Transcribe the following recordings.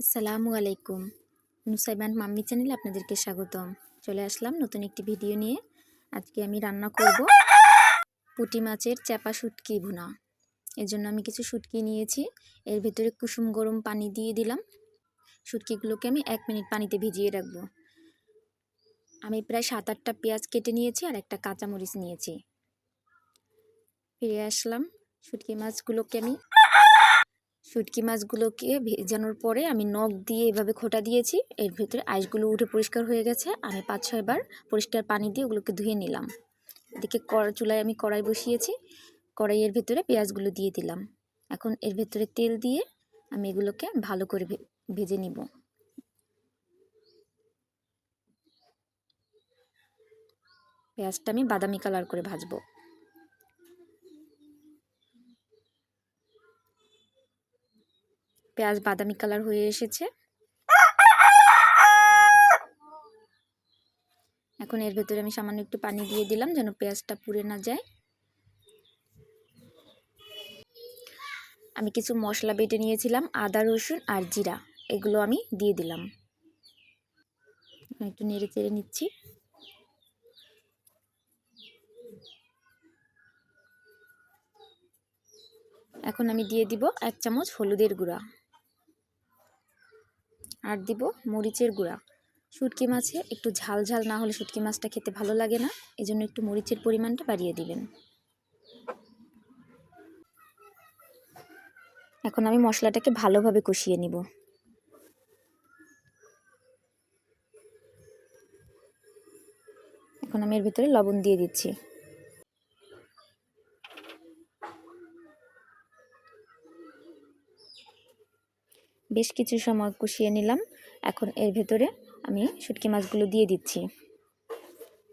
আসসালামু আলাইকুম। নুসাইবান মাম্মি চ্যানেলে আপনাদেরকে স্বাগতম। চলে আসলাম নতুন একটি ভিডিও নিয়ে। আজকে আমি রান্না করব পুঁটি মাছের চাপা শুটকি ভুনা। এর জন্য আমি কিছু শুটকি নিয়েছি। এর ভেতরে কুসুম গরম পানি দিয়ে দিলাম। শুটকিগুলোকে আমি এক মিনিট পানিতে ভিজিয়ে রাখব। আমি প্রায় সাত আটটা পেঁয়াজ কেটে নিয়েছি আর একটা কাঁচামরিচ নিয়েছি। ফিরে আসলাম। শুটকি মাছগুলোকে আমি শুটকি মাছগুলোকে ভেজানোর পরে আমি নখ দিয়ে এভাবে খোটা দিয়েছি। এর ভিতরে আইসগুলো উঠে পরিষ্কার হয়ে গেছে। আমি পাঁচ ছয়বার পরিষ্কার পানি দিয়ে ওগুলোকে ধুয়ে নিলাম। এদিকে চুলায় আমি কড়াই বসিয়েছি। কড়াইয়ের ভেতরে পেঁয়াজগুলো দিয়ে দিলাম। এখন এর ভেতরে তেল দিয়ে আমি এগুলোকে ভালো করে ভেজে নিব। পেঁয়াজটা আমি বাদামি কালার করে ভাজবো। পেঁয়াজ বাদামি কালার হয়ে এসেছে। এখন এর ভেতরে আমি সামান্য একটু পানি দিয়ে দিলাম যেন পেঁয়াজটা পুড়ে না যায়। আমি কিছু মশলা বেটে নিয়েছিলাম, আদা, রসুন আর জিরা। এগুলো আমি দিয়ে দিলাম। একটু নেড়ে চেড়ে নিচ্ছি। এখন আমি দিয়ে দিব এক চামচ হলুদের গুঁড়া। আর দিব মরিচের গুঁড়া। শুটকি মাছে একটু ঝাল ঝাল না হলে শুটকি মাছটা খেতে ভালো লাগে না, এজন্য একটু মরিচের পরিমাণটা বাড়িয়ে দিবেন। এখন আমি মশলাটাকে ভালোভাবে কষিয়ে নিব। এখন আমি এর ভিতরে লবণ দিয়ে দিচ্ছি। বেশ কিছু সময় কষিয়ে নিলাম। এখন এর ভেতরে আমি শুটকি মাছগুলো দিয়ে দিচ্ছি।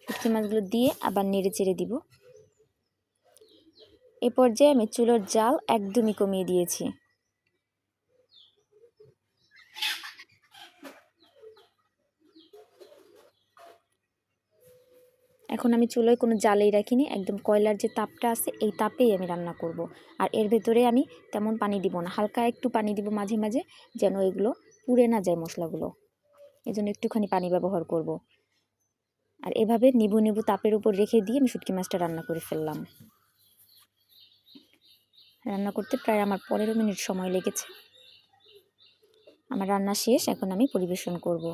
শুটকি মাছগুলো দিয়ে আবার নেড়ে চেড়ে দিব। এ পর্যায়ে আমি চুলোর জাল একদমই কমিয়ে দিয়েছি। এখন আমি চুলোয় কোনো জালেই রাখিনি, একদম কয়লার যে তাপটা আছে এই তাপেই আমি রান্না করব। আর এর ভেতরে আমি তেমন পানি দিব না, হালকা একটু পানি দিব মাঝে মাঝে যেন এগুলো পুড়ে না যায় মশলাগুলো এই জন্য একটুখানি পানি ব্যবহার করব। আর এভাবে নিবু নিবু তাপের উপর রেখে দিয়ে আমি শুটকি মাছটা রান্না করে ফেললাম রান্না করতে প্রায় আমার পনেরো মিনিট সময় লেগেছে আমার রান্না শেষ, এখন আমি পরিবেশন করব।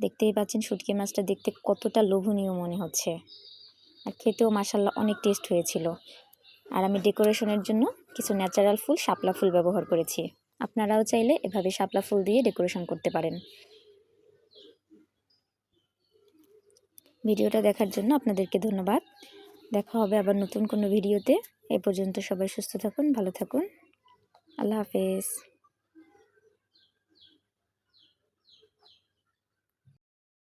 দেখতেই পাচ্ছেন শুটকি মাছটা দেখতে কতটা লোভনীয় মনে হচ্ছে। আর খেতেও মাসাল্লাহ অনেক টেস্ট হয়েছিল। আর আমি ডেকোরেশনের জন্য কিছু ন্যাচারাল ফুল, শাপলা ফুল ব্যবহার করেছি। আপনারাও চাইলে এভাবে শাপলা ফুল দিয়ে ডেকোরেশন করতে পারেন। ভিডিওটা দেখার জন্য আপনাদেরকে ধন্যবাদ। দেখা হবে আবার নতুন কোনো ভিডিওতে। এ পর্যন্ত সবাই সুস্থ থাকুন, ভালো থাকুন। আল্লাহ হাফেজ।